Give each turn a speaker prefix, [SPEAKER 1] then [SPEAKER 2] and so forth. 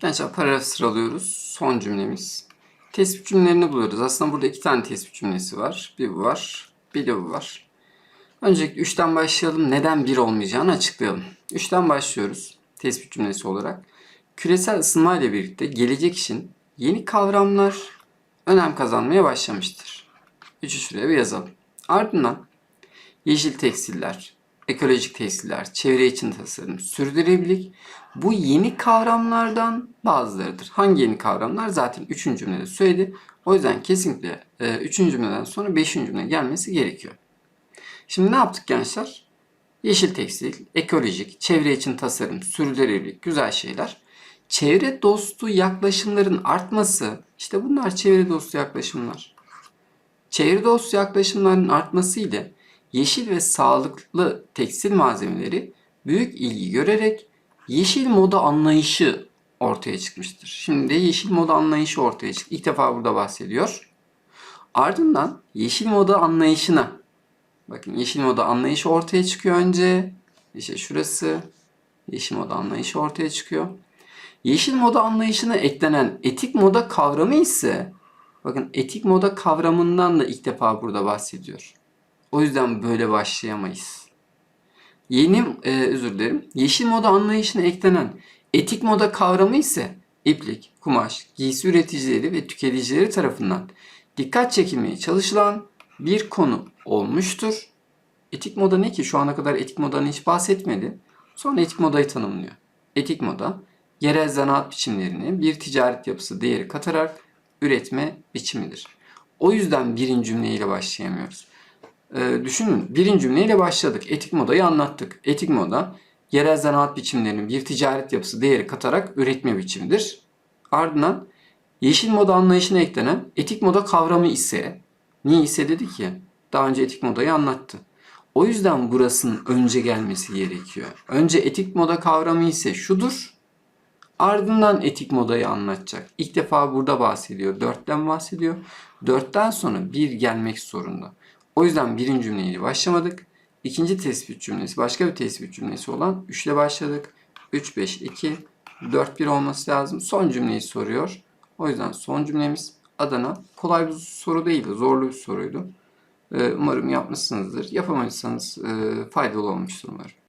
[SPEAKER 1] Gençler paragraf sıralıyoruz. Son cümlemiz. Tespit cümlelerini buluyoruz. Aslında burada iki tane tespit cümlesi var. Bir bu var, bir de bu var. Öncelikle 3'ten başlayalım. Neden 1 olmayacağını açıklayalım. 3'ten başlıyoruz tespit cümlesi olarak. Küresel ısınma ile birlikte gelecek için yeni kavramlar önem kazanmaya başlamıştır. 3'ü şuraya bir yazalım. Ardından yeşil tekstiller, ekolojik tekstiller, çevre için tasarım, sürdürülebilirlik bu yeni kavramlardan bazılarıdır. Hangi yeni kavramlar? Zaten 3. cümlede söyledi. O yüzden kesinlikle 3. cümleden sonra 5. cümle gelmesi gerekiyor. Şimdi ne yaptık gençler? Yeşil tekstil, ekolojik, çevre için tasarım, sürdürülebilirlik güzel şeyler. Çevre dostu yaklaşımların artması, işte bunlar çevre dostu yaklaşımlar. Çevre dostu yaklaşımların artması ile yeşil ve sağlıklı tekstil malzemeleri büyük ilgi görerek yeşil moda anlayışı ortaya çıkmıştır. Şimdi de yeşil moda anlayışı ortaya çıktı. İlk defa burada bahsediyor. Ardından yeşil moda anlayışına bakın yeşil moda anlayışı ortaya çıkıyor önce. İşte şurası yeşil moda anlayışı ortaya çıkıyor. Yeşil moda anlayışına eklenen etik moda kavramı ise bakın etik moda kavramından da ilk defa burada bahsediyor. O yüzden böyle başlayamayız. Yeni, e, özür dilerim, yeşil moda anlayışına eklenen etik moda kavramı ise iplik, kumaş, giysi üreticileri ve tüketicileri tarafından dikkat çekilmeye çalışılan bir konu olmuştur. Etik moda ne ki? Şu ana kadar etik modanın hiç bahsetmedi. Sonra etik modayı tanımlıyor. Etik moda, yerel zanaat biçimlerini bir ticaret yapısı değeri katarak üretme biçimidir. O yüzden birinci cümleyle başlayamıyoruz. Ee, düşünün birinci cümleyle başladık. Etik modayı anlattık. Etik moda yerel zanaat biçimlerinin bir ticaret yapısı değeri katarak üretme biçimidir. Ardından yeşil moda anlayışına eklenen etik moda kavramı ise niye ise dedi ki daha önce etik modayı anlattı. O yüzden burasının önce gelmesi gerekiyor. Önce etik moda kavramı ise şudur. Ardından etik modayı anlatacak. İlk defa burada bahsediyor. Dörtten bahsediyor. Dörtten sonra bir gelmek zorunda. O yüzden birinci cümleyle başlamadık. İkinci tespit cümlesi başka bir tespit cümlesi olan 3 ile başladık. 3, 5, 2, 4, 1 olması lazım. Son cümleyi soruyor. O yüzden son cümlemiz Adana. Kolay bir soru değildi. Zorlu bir soruydu. Ee, Umarım yapmışsınızdır. Yapamadıysanız e, faydalı olmuştur umarım.